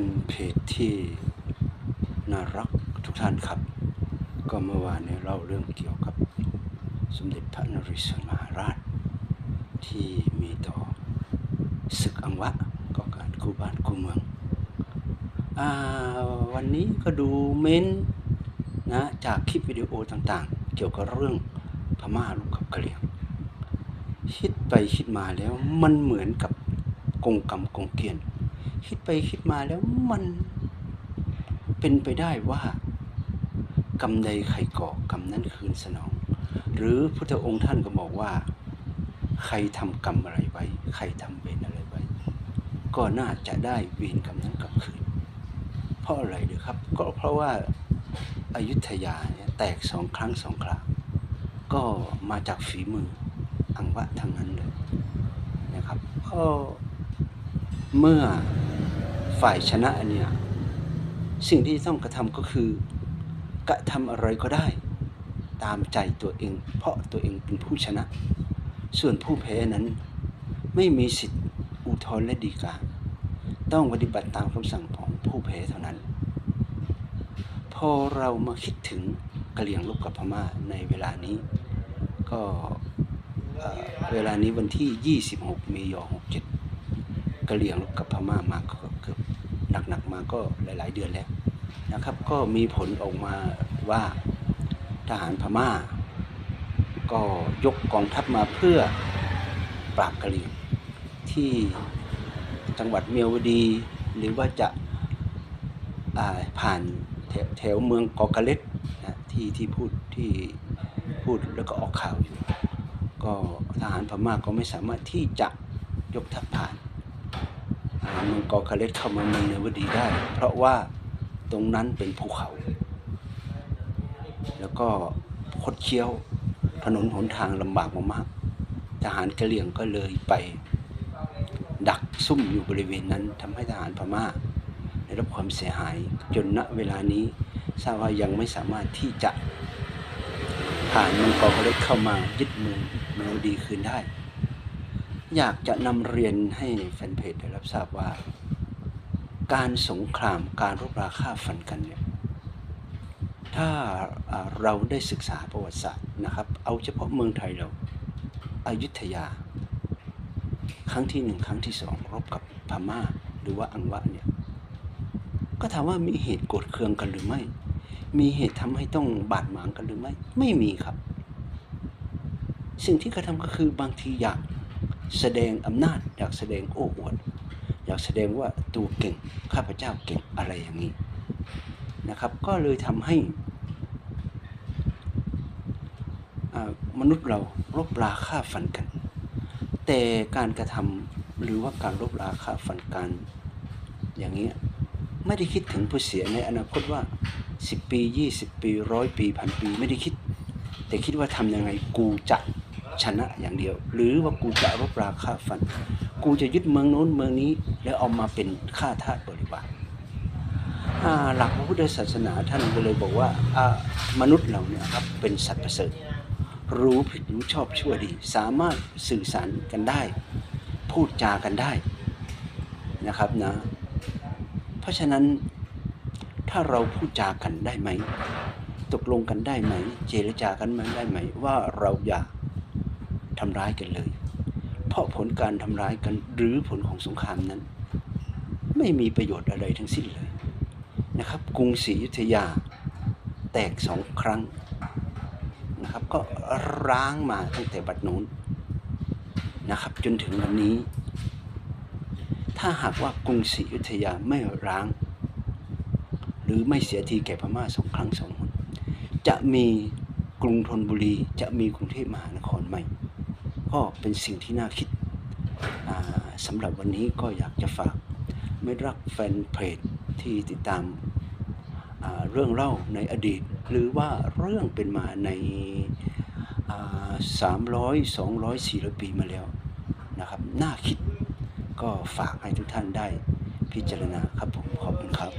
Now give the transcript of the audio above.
นเพจที่น่ารักทุกท่านครับ ก็เมื่อวานนี่ยเล่าเรื่องเกี่ยวกับสมเด็จพระนเรศวรมหาราช ที่มีต่อศึกอังวะก่อการคู่บ้านคู่เมืองอวันนี้ก็ดูเม้นนะจากคลิปวิดีโอต่างๆ เกี่ยวกับเรื่องพม่าลูกกับกะเหรี่ยงคิดไปคิดมาแล้วมันเหมือนกับกงกรรมกงเกียน คิดไปคิดมาแล้วมันเป็นไปได้ว่ากรรมใดใครก่อกรรมนั้นคืนสนอง หรือพุทธองค์ท่านก็บอกว่า ใครทำกรรมอะไรไว้ ใครทำเวรอะไรไว้ ก็น่าจะได้เวรกรรมนั้นกลับคืน เพราะอะไรเดือครับ ก็เพราะว่าอายุทยาเนี่ยแตกสองครั้งสองคราวก็มาจากฝีมืออังวะทางนั้นเลยนะครับก็ เมื่อฝ่ายชนะเนี่ยสิ่งที่ต้องกระทำก็คือกระทำอะไรก็ได้ ตามใจตัวเอง เพราะตัวเองเป็นผู้ชนะ ส่วนผู้แพ้นั้นไม่มีสิทธิ์อุทธรณ์และดีกา ต้องปฏิบัติตามคำสั่งของผู้แพ้เท่านั้น พอเรามาคิดถึงกะเหรี่ยงลบกับพม่าในเวลานี้ ก็เอ่อเวลานี้วันที่ 26 มียอ67 กะเหรี่ยงกับพม่ามาก็เกือบหนักๆมาก็หลาย ๆ เดือนแล้วนะครับ ก็มีผลออกมาว่าทหารพม่า ก็ยกกองทัพมาเพื่อปราบกะเหรี่ยงที่จังหวัดเมียวดี หรือว่าจะาผ่านแถวแถวเมืองกอกะเล็ดนะที่ที่พูดที่พูดแล้วก็ออกข่าวอยู่ ก็ทหารพม่าก็ไม่สามารถที่จะยกทัพผ่าน อ่าเมืองกอกะเล็ดเข้ามาเมืองเมียวดีได้ เพราะว่าตรงนั้นเป็นภูเขา แล้วก็คดเคี้ยวถนนหนทางลำบากมากๆทหารกะเหรี่ยงก็เลยไป ดักซุ่มอยู่บริเวณนั้นทำให้ทหารพม่าได้รับความเสียหายจนณเวลานี้ทราบว่ายังไม่สามารถที่จะผ่านมืองกอกะเล็ดเข้ามายึดเมืองเมืองดีคืนได้ อยากจะนำเรียนให้แฟนเพจได้รับทราบว่า การสงครามการรบราฆ่าฟันกันเนี่ยถ้าเราได้ศึกษาประวัติศาสตร์นะครับ เอาเฉพาะเมืองไทยเราอายุทยา ครั้งที่หนึ่งครั้งที่สองรบกับพม่า หรือว่าอังวะเนี่ยก็ถามว่ามีเหตุโกรธเคืองกันหรือไม่ มีเหตุทำให้ต้องบาดหมางกันหรือไม่ ไม่มีครับ สิ่งที่กระทำก็คือบางทีอยาก แสดงอำนาจ อยากแสดงโอ้อวด อยากแสดงว่าตัวเก่งข้าพเจ้าเก่งอะไรอย่างนี้นะครับ ก็เลยทำให้มนุษย์เรารบราฆ่าฟันกัน แต่การกระทำหรือว่าการรบราฆ่าฟันกันอย่างนี้ยไม่ได้คิดถึงผู้เสียในอนาคตว่า 10 ปี 20 ปีร้อยปีพันปีไม่ได้คิด แต่คิดว่าทำยังไงกูจะ ชนะอย่างเดียว หรือว่ากูจะรบราฆ่าฟัน กูจะยึดเมืองโน้นเมืองนี้ แล้วเอามาเป็นข้าทาสบริวารหลักพระพุทธศาสนาท่านก็เลยบอกว่ามนุษย์เราเนี่ยครับเป็นสัตว์ประเสริฐรู้ผิดรู้ชอบชั่วดี สามารถสื่อสารกันได้ พูดจากันได้นะครับนะ เพราะฉะนั้นถ้าเราพูดจากันได้ไหม ตกลงกันได้ไหม เจรจากันไหมได้ไหม ว่าเราอย่า ทำร้ายกันเลย เพราะผลการทำร้ายกันหรือผลของสงครามนั้น ไม่มีประโยชน์อะไรทั้งสิ้นเลยนะครับ กรุงศรีอยุธยาแตกสองครั้งนะครับ ก็ร้างมาตั้งแต่บัดนู้นนะครับ จนถึงวันนี้ ถ้าหากว่ากรุงศรีอยุธยาไม่ร้าง หรือไม่เสียทีแก่พม่าสองครั้งสองหนจะมีกรุงธนบุรีจะมีกรุงเทพมหานครไหม ก็เป็นสิ่งที่น่าคิดสำหรับวันนี้ก็อยากจะฝากไม่รักแฟนเพจที่ติดตามเรื่องเล่าในอดีต หรือว่าเรื่องเป็นมาในสามร้อยสองร้อยสี่ร้อยปีมาแล้วนะครับ น่าคิดก็ฝากให้ทุกท่านได้พิจารณาครับผม ขอบคุณครับ